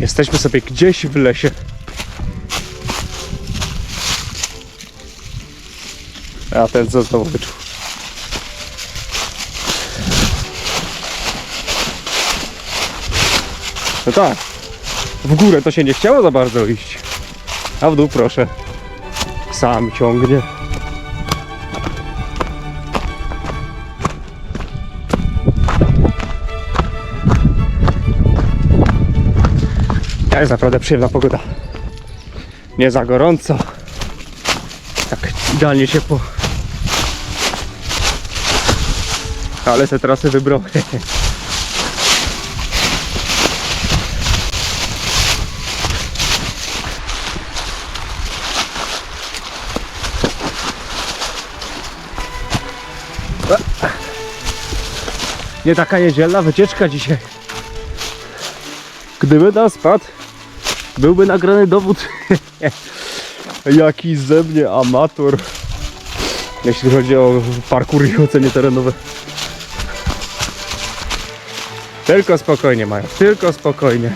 Jesteśmy sobie gdzieś w lesie. A ten co znowu wyczuł. No tak. W górę to się nie chciało za bardzo iść. A w dół proszę. Sam ciągnie. Jest naprawdę przyjemna pogoda. Nie za gorąco. Tak idealnie ciepło. Ale te trasy wybrał. Nie taka niedzielna wycieczka dzisiaj. Gdyby nas spadł, byłby nagrany dowód. Jaki ze mnie amator. Jeśli chodzi o parkour i ocenie terenowe. Tylko spokojnie mają, tylko spokojnie.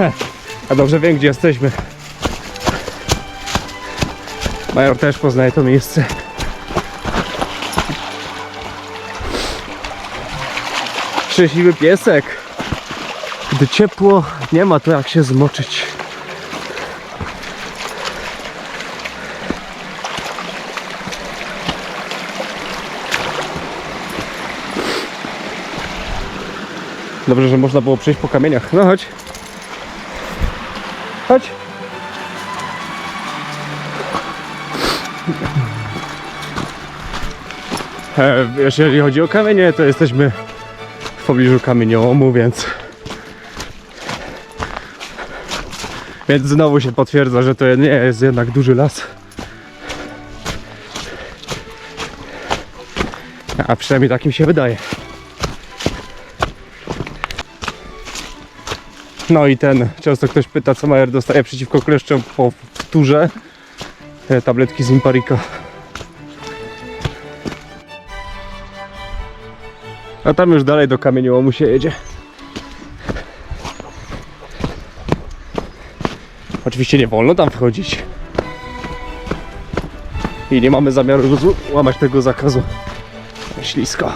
A dobrze wiem, gdzie jesteśmy. Major też poznaje to miejsce. Szczęśliwy piesek. Gdy ciepło, nie ma to jak się zmoczyć. Dobrze, że można było przejść po kamieniach. No chodź. Chodź. Jeżeli chodzi o kamienie, to jesteśmy w pobliżu kamieniołomu, więc więc znowu się potwierdza, że to nie jest jednak duży las. A przynajmniej takim się wydaje. No i ten, często ktoś pyta, co Majer dostaje przeciwko kleszczom po wtórze. Te tabletki z. A tam już dalej do kamieniołomu się jedzie. Oczywiście nie wolno tam wchodzić. I nie mamy zamiaru łamać tego zakazu. Ślisko.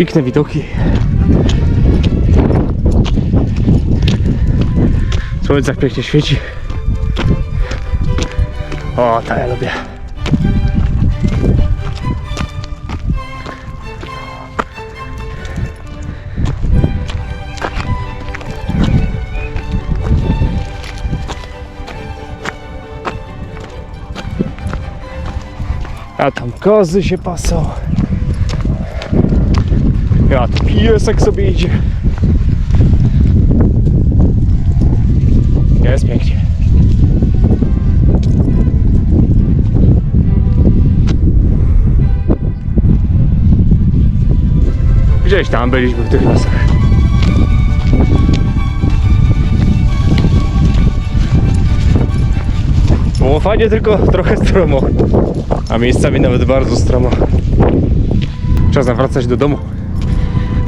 Piękne widoki. Słońce jak pięknie świeci. O, to ja lubię. A tam kozy się pasą. Ja piesek sobie idzie. Jest pięknie. Gdzieś tam byliśmy w tych lasach. Było fajnie, tylko trochę stromo. A miejscami nawet bardzo stromo. Czas nawracać do domu.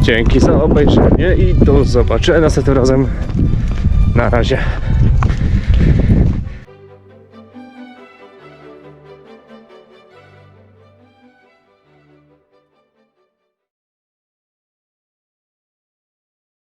Dzięki za obejrzenie i do zobaczenia następnym razem. Na razie.